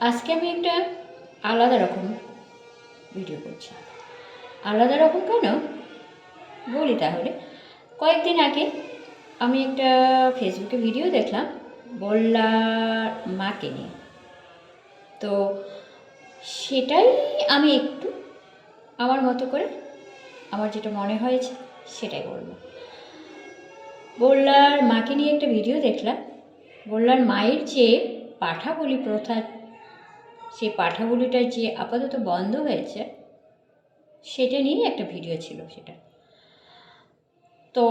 আজকে আমি একটা আলাদা রকম ভিডিও করছি। আলাদা রকম কেন? বলি তাহলে। কয়েকদিন আগে আমি একটা ফেসবুকে ভিডিও দেখলাম বললার মাকে নিয়ে। তো সেটাই আমি একটু আমার মতো করে আমার যেটা মনে হয়েছে সেটাই বলব। বললার মাকে নিয়ে একটা ভিডিও দেখলাম। বললার মায়ের যে পাঠাবলি প্রথা সেই পাঠাবলিটা যে আপাতত বন্ধ হয়েছে, সেটা নিয়ে একটা ভিডিও ছিল সেটা। তো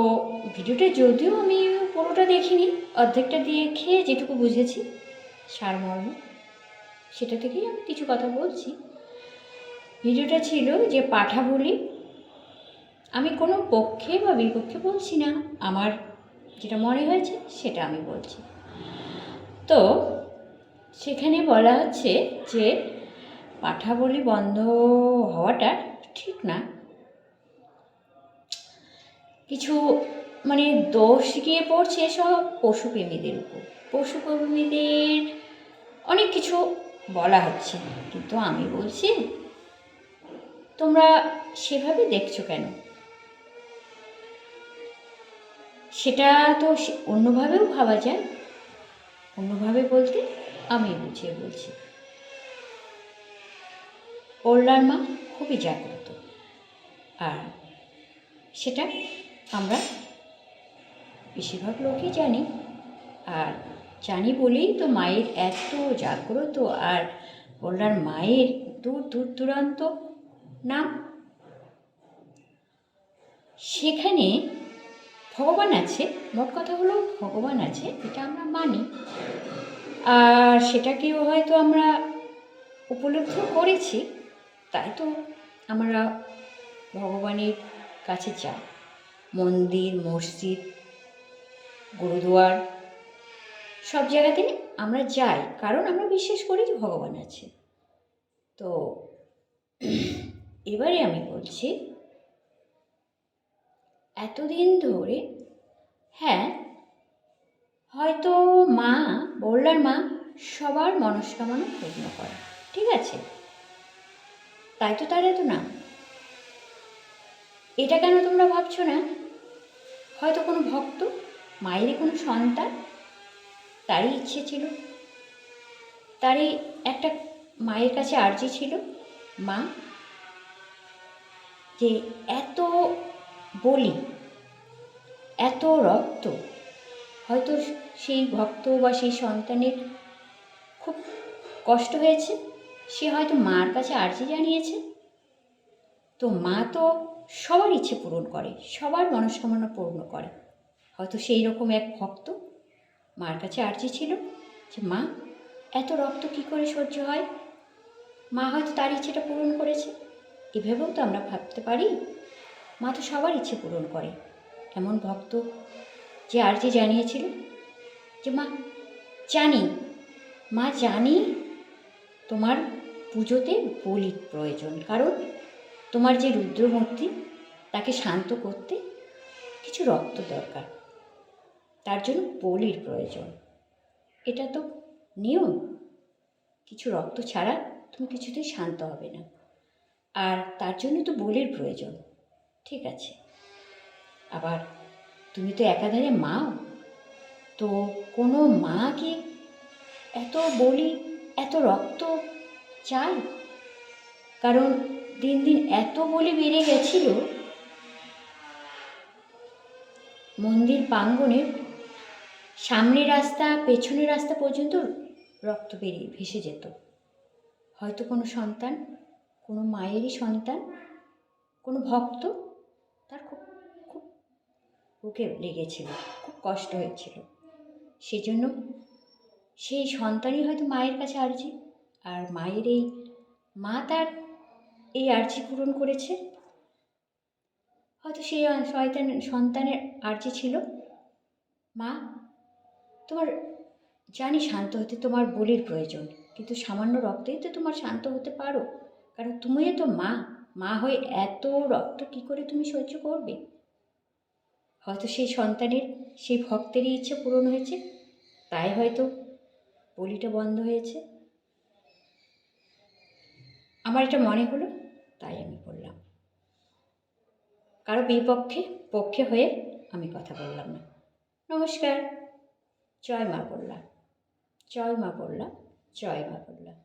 ভিডিওটা যদিও আমি পুরোটা দেখিনি, অর্ধেকটা দেখে যেটুকু বুঝেছি, সারমর্ম, সেটা থেকেই আমি কিছু কথা বলছি। ভিডিওটা ছিল যে পাঠা বলি আমি কোনো পক্ষে বা বিপক্ষে বলছি না, আমার যেটা মনে হয়েছে সেটা আমি বলছি। তো সেখানে বলা হচ্ছে যে পাঠা বলি বন্ধ হওয়াটা ঠিক না। কিছু মানে দোষ গিয়ে পড়ছে সব পশুপ্রেমীদের উপর। পশুপ্রেমীদের অনেক কিছু বলা হচ্ছে, কিন্তু আমি বলছি, তোমরা সেভাবে দেখছ কেন? সেটা তো অন্যভাবেও ভাবা যায়। অন্যভাবে বলতে আমি বুঝিয়ে বলছি। ওল্লার মা খুবই জাগ্রত। আর সেটা আমরা বেশিরভাগ লোকই জানি। আর জানি বলেই তো মায়ের এত জাগ্রত আর ওল্লার মায়ের দূর দূর দূরান্ত নাম। সেখানে ভগবান আছে, মোট কথা হলো ভগবান আছে, এটা আমরা মানি। আর সেটাকেও হয়তো আমরা উপলব্ধ করেছি, তাই তো আমরা ভগবানের কাছে যাই মন্দির, মসজিদ, গুরুদুয়ার, সব জায়গাতে আমরা যাই, কারণ আমরা বিশ্বাস করি যে ভগবান আছে। তো এবারে আমি বলছি, এতদিন ধরে হ্যাঁ হয়তো মা বললার মা সবার মনস্কামনা পূর্ণ করে, ঠিক আছে? তাই তো তার এত নাম। এটা কেন তোমরা ভাবছ না? হয়তো কোনো ভক্ত, মায়েরই কোনো সন্তান, তারই ইচ্ছে ছিল। তারই একটা মায়ের কাছে আর্জি ছিল, মা, যে এত বলি, এত রক্ত, হয়তো সেই ভক্ত বা সেই সন্তানের খুব কষ্ট হয়েছে। সে হয়তো মার কাছে আর্জি জানিয়েছে। তো মা তো সবার ইচ্ছে পূরণ করে, সবার মনস্কামনা পূর্ণ করে। হয়তো সেই রকম এক ভক্ত মার কাছে আর্জি ছিল যে, মা, এত রক্ত কি করে সহ্য হয়? মা হয়তো তার ইচ্ছেটা পূরণ করেছে। এভাবেও তো আমরা ভাবতে পারি। মা তো সবার ইচ্ছে পূরণ করে। এমন ভক্ত যে আর্জি জানিয়েছিল যে মা, জানি মা জানি তোমার পুজোতে বলির প্রয়োজন, কারণ তোমার যে রুদ্রমূর্তি, তাকে শান্ত করতে কিছু রক্ত দরকার। তার জন্য বলির প্রয়োজন। এটা তো নিয়ম। কিছু রক্ত ছাড়া তুমি কিছুতেই শান্ত হবে না। আর তার জন্য তো বলির প্রয়োজন। ঠিক আছে। আবার তুমি তো একাধারে মাও। তো কোনো মা কি? এত বলি, এত রক্ত চায় কারণ দিন দিন এত বলি বেড়ে গেছিল। মন্দির প্রাঙ্গণের সামনের রাস্তা পেছনের রাস্তা পর্যন্ত রক্ত বেরিয়ে ভেসে যেত। হয়তো কোনো সন্তান, কোনো মায়েরই সন্তান, কোনো ভক্ত, তার খুব খুব বুকে লেগেছিল, খুব কষ্ট হয়েছিল। সেজন্য সেই সন্তানই হয়তো মায়ের কাছে আর্জি। আর মায়ের এই, মা তার এই আর্জি পূরণ করেছে। হয়তো সেই শয়তান, সন্তানের আর্জি ছিল। মা, তোমার, জানি শান্ত হতে তোমার বলির প্রয়োজন, কিন্তু সামান্য রক্তেই তো তোমার শান্ত হতে পারো। কারণ তুমিও তো মা মা হয়ে এত রক্ত কি করে তুমি সহ্য করবে? হয়তো সেই সন্তানের সেই ভক্তেরই ইচ্ছে পূরণ হয়েছে, তাই হয়তো বলিটা বন্ধ হয়েছে। আমার এটা মনে হলো, তাই আমি বললাম। কারও বিপক্ষে, পক্ষে হয়ে আমি কথা বললাম না। নমস্কার। জয় মা বললাম। জয় মা বললাম। জয় মা বললাম।